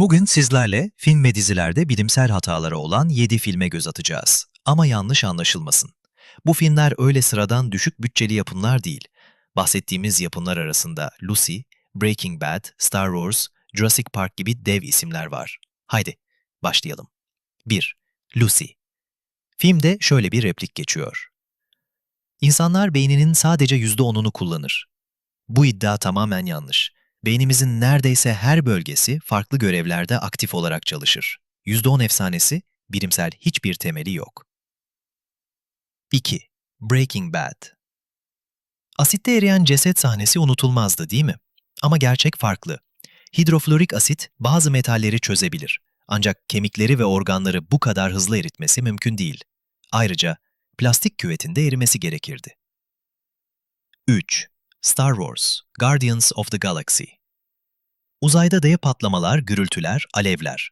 Bugün sizlerle film ve dizilerde bilimsel hataları olan 7 filme göz atacağız. Ama yanlış anlaşılmasın. Bu filmler öyle sıradan düşük bütçeli yapımlar değil. Bahsettiğimiz yapımlar arasında Lucy, Breaking Bad, Star Wars, Jurassic Park gibi dev isimler var. Haydi, başlayalım. 1. Lucy Filmde şöyle bir replik geçiyor. İnsanlar beyninin sadece %10'unu kullanır. Bu iddia tamamen yanlış. Beynimizin neredeyse her bölgesi farklı görevlerde aktif olarak çalışır. %10 efsanesi bilimsel hiçbir temeli yok. 2. Breaking Bad Asitte eriyen ceset sahnesi unutulmazdı değil mi? Ama gerçek farklı. Hidroflorik asit bazı metalleri çözebilir. Ancak kemikleri ve organları bu kadar hızlı eritmesi mümkün değil. Ayrıca plastik küvetinde erimesi gerekirdi. 3. Star Wars, Guardians of the Galaxy Uzayda dev patlamalar, gürültüler, alevler.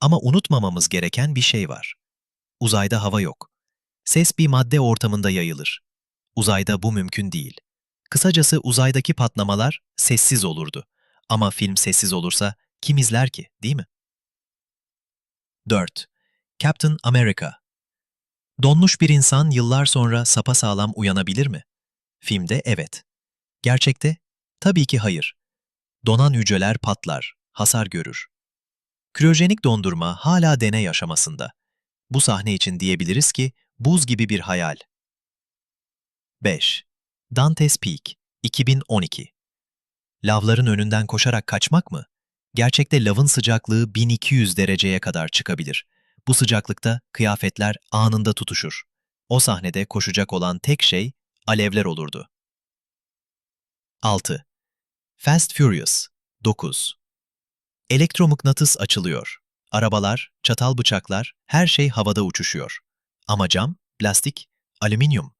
Ama unutmamamız gereken bir şey var. Uzayda hava yok. Ses bir madde ortamında yayılır. Uzayda bu mümkün değil. Kısacası uzaydaki patlamalar sessiz olurdu. Ama film sessiz olursa kim izler ki, değil mi? 4. Captain America Donmuş bir insan yıllar sonra sapasağlam uyanabilir mi? Filmde evet. Gerçekte? Tabii ki hayır. Donan hücreler patlar, hasar görür. Kriyojenik dondurma hala deney aşamasında. Bu sahne için diyebiliriz ki buz gibi bir hayal. 5. Dante's Peak 2012 Lavların önünden koşarak kaçmak mı? Gerçekte lavın sıcaklığı 1200 dereceye kadar çıkabilir. Bu sıcaklıkta kıyafetler anında tutuşur. O sahnede koşacak olan tek şey alevler olurdu. 6. Fast Furious 9 Elektromıknatıs açılıyor. Arabalar, çatal bıçaklar, her şey havada uçuşuyor. Ama cam, plastik, alüminyum.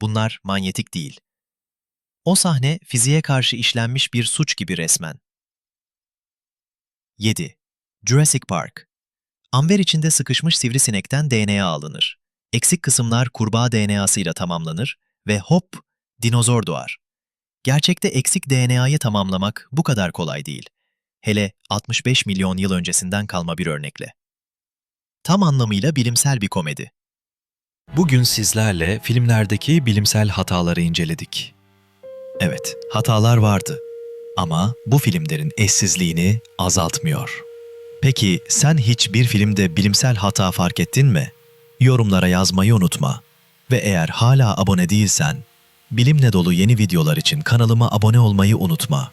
Bunlar manyetik değil. O sahne fiziğe karşı işlenmiş bir suç gibi resmen. 7. Jurassic Park Amber içinde sıkışmış sivrisinekten DNA alınır. Eksik kısımlar kurbağa DNA'sıyla tamamlanır ve hop, dinozor doğar. Gerçekte eksik DNA'yı tamamlamak bu kadar kolay değil. Hele 65 milyon yıl öncesinden kalma bir örnekle. Tam anlamıyla bilimsel bir komedi. Bugün sizlerle filmlerdeki bilimsel hataları inceledik. Evet, hatalar vardı. Ama bu filmlerin eşsizliğini azaltmıyor. Peki sen hiç bir filmde bilimsel hata fark ettin mi? Yorumlara yazmayı unutma. Ve eğer hala abone değilsen, bilimle dolu yeni videolar için kanalıma abone olmayı unutma.